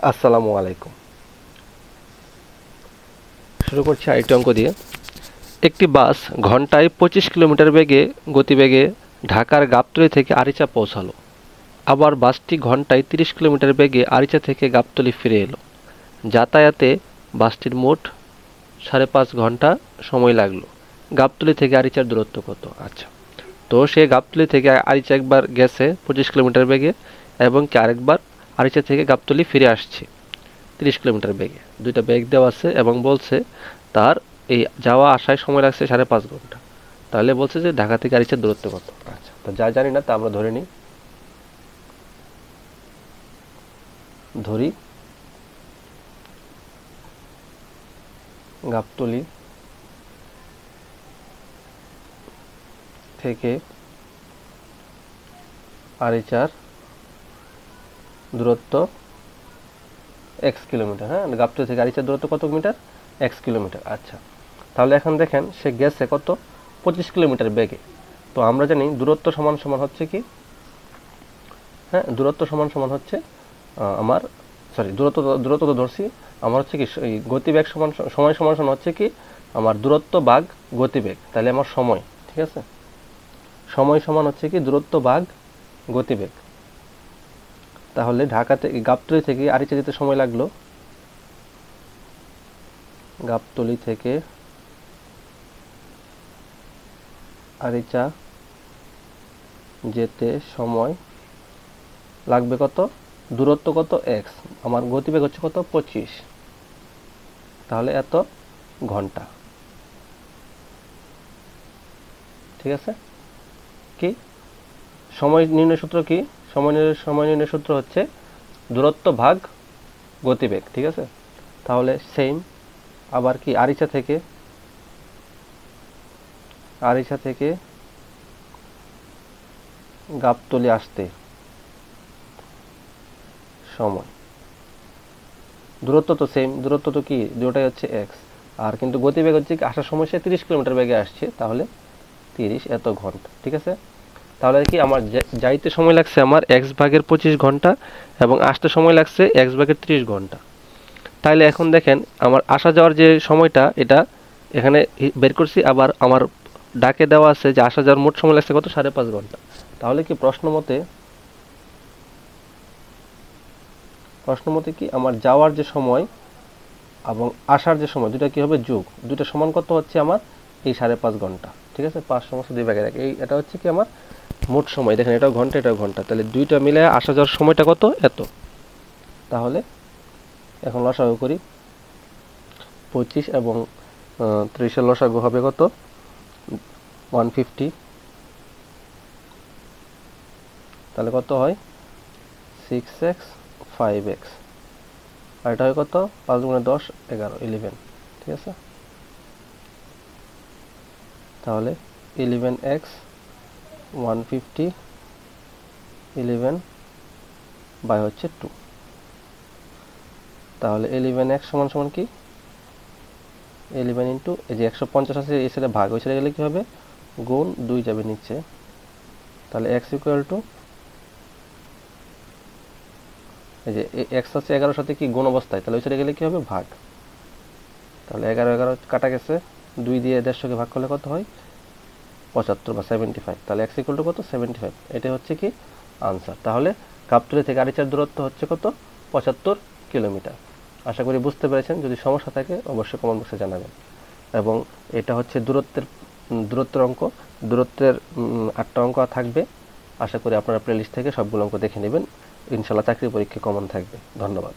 আসসালামু আলাইকুম। শুরু করছি আরেকটি অঙ্ক দিয়ে। একটি বাস ঘন্টায় পঁচিশ কিলোমিটার বেগে, গতিবেগে ঢাকার গাবতলি থেকে আরিচা পৌঁছালো। আবার বাসটি ঘন্টায় তিরিশ কিলোমিটার বেগে আরিচা থেকে গাবতলি ফিরে এলো। যাতায়াতে বাসটির মোট সাড়ে পাঁচ ঘণ্টা সময় লাগল। গাবতলি থেকে আরিচার দূরত্ব কত? আচ্ছা। তো সে গাবতলী থেকে আরিচা একবার গেছে পঁচিশ কিলোমিটার বেগে এবং কি আরেকবার আরিচা থেকে গাবতলী ফিরে আসছে। তিরিশ কিলোমিটার বেগে। দুইটা বেগ দেওয়া আছে এবং বলছে, তার এই যাওয়া আসায় সময় লাগছে সাড়ে পাঁচ ঘণ্টা। তাহলে বলছে যে, ঢাকা থেকে আরিচার দূরত্ব কত? আচ্ছা তো যা জানি না, তা আমরা ধরে নিই। ধরি। গাবতলি থেকে আরিচার দূরত্ব এক্স কিলোমিটার হ্যাঁ? গাবতলি থেকে আরিচার দূরত্ব কত মিটার এক্স কিলোমিটার আচ্ছা। তাহলে এখন দেখেন, সে গেছে কত? পঁচিশ কিলোমিটার বেগে। তো আমরা জানি দূরত্ব সমান সমান হচ্ছে কি? হ্যাঁ দূরত্ব সমান সমান হচ্ছে আমার সরি দূরত্ব দূরত্ব তো ধরছি, আমার হচ্ছে কি গতিবেগ সমান, সময় সমান সমান হচ্ছে কি? আমার দূরত্ব বাঘ গতিবেগ, তাহলে আমার সময়, ঠিক আছে? সময় সমান হচ্ছে কি? দূরত্ব বাঘ গতিবেগ। তাহলে ঢাকা থেকে গাবতলি থেকে আরিচা যেতে সময় লাগল। গাবতলি থেকে আরিচা যেতে সময় লাগবে কত? দূরত্ব কত? এক্স। আমার গতিবেগ হচ্ছে কত? পঁচিশ। তাহলে এত ঘণ্টা। ঠিক আছে? কি? সময় নির্ণয় সূত্র কি? সময় নির্ণয় সময় সূত্র হচ্ছে দূরত্ব ভাগ গতিবেগ, ঠিক আছে? তাহলে সেম আবার কি আরিচা থেকে আরিচা থেকে গাবতলি আসতে সময়। দূরত্ব তো সেম দূরত্ব তো কি? দুটোটাই হচ্ছে এক্স আর কিন্তু গতিবেগ হচ্ছে আসার সময় সে তিরিশ কিলোমিটার বেগে আসছে, তাহলে তিরিশ এত ঘণ্টা, ঠিক আছে? তাহলে কি আমার যাইতে সময় লাগছে আমার এক্স ভাগের পঁচিশ ঘণ্টা এবং আসতে সময় লাগছে এক্স ভাগের তিরিশ ঘণ্টা। তাহলে এখন দেখেন আমার আসা যাওয়ার যে সময়টা, এটা এখানে বের করছি, আবার আমার ডাকে দেওয়া আছে যে আসা যাওয়ার মোট সময় লাগছে কত? সাড়ে পাঁচ ঘণ্টা। তাহলে কি প্রশ্ন মতে প্রশ্ন মতে কি আমার যাওয়ার যে সময় এবং আসার যে সময় দুটা কি হবে? যোগ। দুটো সমান কত হচ্ছে আমার? এই সাড়ে পাঁচ ঘণ্টা। ঠিক আছে? পাঁচ সমস্ত দুই ভাগে রাখে এই, এটা হচ্ছে কি আমার মোট সময়, দেখেন এটাও ঘণ্টা এটাও ঘণ্টা। তাহলে দুইটা মিলে আসা যাওয়ার সময়টা কত? এত। তাহলে এখন লসাগু করি। পঁচিশ এবং ত্রিশের লসাগু হবে কত? One fifty. তাহলে কত হয়? Six x, five x. আর এটা হয় কত? পাঁচ গুণে দশ, এগারো, ইলেভেন। ঠিক আছে? তাহলে eleven x one fifty eleven by হচ্ছে টু। তাহলে ইলেভেন এক্স সমান সমান কি? ইলেভেন ইন্টু এই যে একশো পঞ্চাশ আছে, এই সাইডে ভাগ ওই সাইডে গেলে কি হবে? গুণ দুই যাবে নিচে। তাহলে এক্স ইকুয়াল টু এই যে এক্স আছে এগারোর সাথে কি গুণ অবস্থায়, তাহলে ওই সাইডে গেলে কি হবে? ভাগ। তাহলে এগারো এগারো কাটা গেছে, দুই দিয়ে দেড়শোকে ভাগ করলে কত হয়? পঁচাত্তর বা সেভেন্টি ফাইভ তাহলে এক্স ইকুয়াল টু কত? সেভেন্টি ফাইভ এটাই হচ্ছে কি আনসার তাহলে কাপতুলি থেকে আরিচার দূরত্ব হচ্ছে কত? পঁচাত্তর কিলোমিটার। আশা করি বুঝতে পেরেছেন। যদি সমস্যা থাকে, অবশ্যই কমেন্ট বক্সে জানাবেন। এবং এটা হচ্ছে দূরত্বের দূরত্বের অঙ্ক। দূরত্বের আটটা অঙ্ক থাকবে। আশা করি আপনারা প্লেলিস্ট থেকে সবগুলো অঙ্ক দেখে নেবেন। ইনশাল্লাহ চাকরি পরীক্ষা কমন থাকবে। ধন্যবাদ।